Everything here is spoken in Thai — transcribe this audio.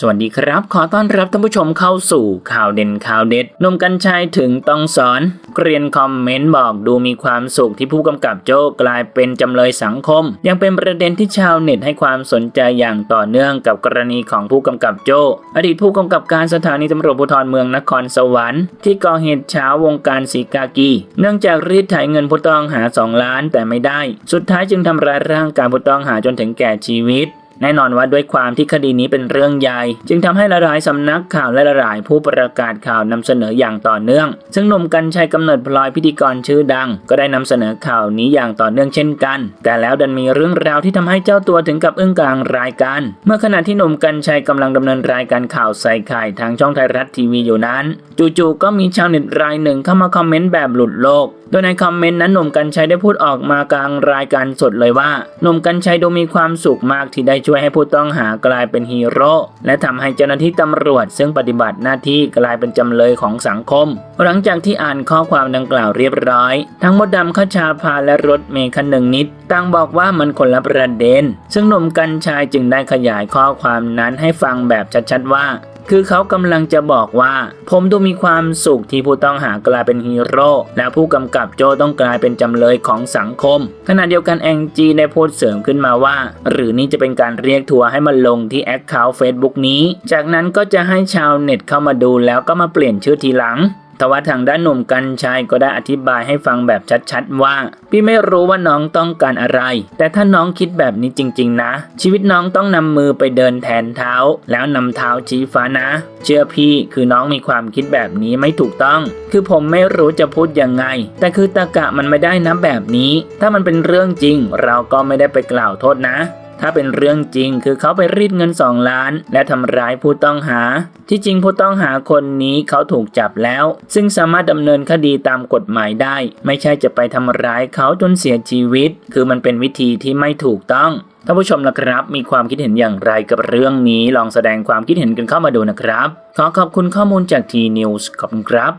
สวัสดีครับ ขอต้อนรับท่านผู้ชมเข้าสู่ข่าวเด่นข่าวเด็ดนมกัญชัยถึงต้องสอน เกรียนคอมเมนต์บอกดูมีความสุขที่ผู้กำกับโจ้กลายเป็นจำเลยสังคม ยังเป็นประเด็นที่ชาวเน็ตให้ความสนใจอย่างต่อเนื่องกับกรณีของผู้กำกับโจ้อดีตผู้กำกับการสถานีตำรวจภูธรเมืองนครสวรรค์ที่ก่อเหตุเช้าวงการสีกากี เนื่องจากรีดไถเงินผู้ต้องหา 2 ล้านแต่ไม่ได้ สุดท้ายจึงทำร้ายร่างกายผู้ต้องหาจนถึงแก่ชีวิต แน่นอนว่าด้วยความที่คดีนี้เป็นเรื่องใหญ่ จึงทำให้หลายๆสำนักข่าวและหลายผู้ประกาศข่าวนำเสนออย่างต่อเนื่อง ซึ่งหนุ่มกัญชัยกำเนิดพลอยพิธีกรชื่อดัง ก็ได้นำเสนอข่าวนี้อย่างต่อเนื่องเช่นกัน แต่แล้วดันมีเรื่องราวที่ทำให้เจ้าตัวถึงกับอึ้งกลางรายการ เมื่อขณะที่หนุ่มกัญชัยกำลังดำเนินรายการข่าวใส่ไข่ทางช่องไทยรัฐทีวีอยู่นั้น จู่ๆก็มีชาวเน็ตรายหนึ่งเข้ามาคอมเมนต์แบบหลุดโลกโดยในคอมเมนต์นั้นหนุ่มกัญชัยได้พูดออกมากลางรายการสดเลยว่าหนุ่มกัญชัยดูมีความสุขมากที่ได้ช่วยให้ผู้ต้องหากลายเป็นฮีโร่ และทำให้เจ้าหน้าที่ตำรวจ ซึ่งปฏิบัติหน้าที่กลายเป็นจำเลยของสังคม หลังจากที่อ่านข้อความดังกล่าวเรียบร้อย ทั้งมดดำขชาพาและรถเมย์คันหนึ่งนิดต่างบอกว่ามันคนละประเด็น ซึ่งหนุ่มกัญชัยจึงได้ขยายข้อความนั้นให้ฟังแบบชัดๆว่า คือเขากำลังจะบอกว่า ผมดูมีความสุขที่ผู้ต้องหากลายเป็นฮีโร่และผู้กำกับโจต้องกลายเป็นจำเลยของสังคม ขณะเดียวกันแองจีได้พูดเสริมขึ้นมาว่า หรือนี่จะเป็นการเรียกทัวร์ให้มันลงที่แอคเคาท์เฟซบุ๊กนี้ จากนั้นก็จะให้ชาวเน็ตเข้ามาดูแล้วก็มาเปลี่ยนชื่อทีหลัง แต่ว่าทางด้านหนุ่มกัญชัยก็ได้อธิบายให้ฟังแบบชัดๆว่า พี่ไม่รู้ว่าน้องต้องการอะไร แต่ถ้าน้องคิดแบบนี้จริง ๆ นะ ชีวิตน้องต้องนำมือไปเดินแทนเท้า แล้วนำเท้าชี้ฟ้านะ เชื่อพี่คือน้องมีความคิดแบบนี้ไม่ถูกต้อง คือผมไม่รู้จะพูดยังไง แต่คือตะกะมันไม่ได้นะแบบนี้ ถ้ามันเป็นเรื่องจริง เราก็ไม่ได้ไปกล่าวโทษนะ ถ้าเป็นเรื่องจริงคือเขาไปรีดเงิน 2 ล้าน และทำร้ายผู้ต้องหา ที่จริงผู้ต้องหาคนนี้เขาถูกจับแล้ว ซึ่งสามารถดำเนินคดีตามกฎหมายได้ ไม่ใช่จะไปทำร้ายเขาจนเสียชีวิต คือมันเป็นวิธีที่ไม่ถูกต้องท่านผู้ชมนะครับ มีความคิดเห็นอย่างไรกับเรื่องนี้ ลองแสดงความคิดเห็นกันเข้ามาดูนะครับ ขอขอบคุณข้อมูลจากทีนิวส์ขอบคุณครับ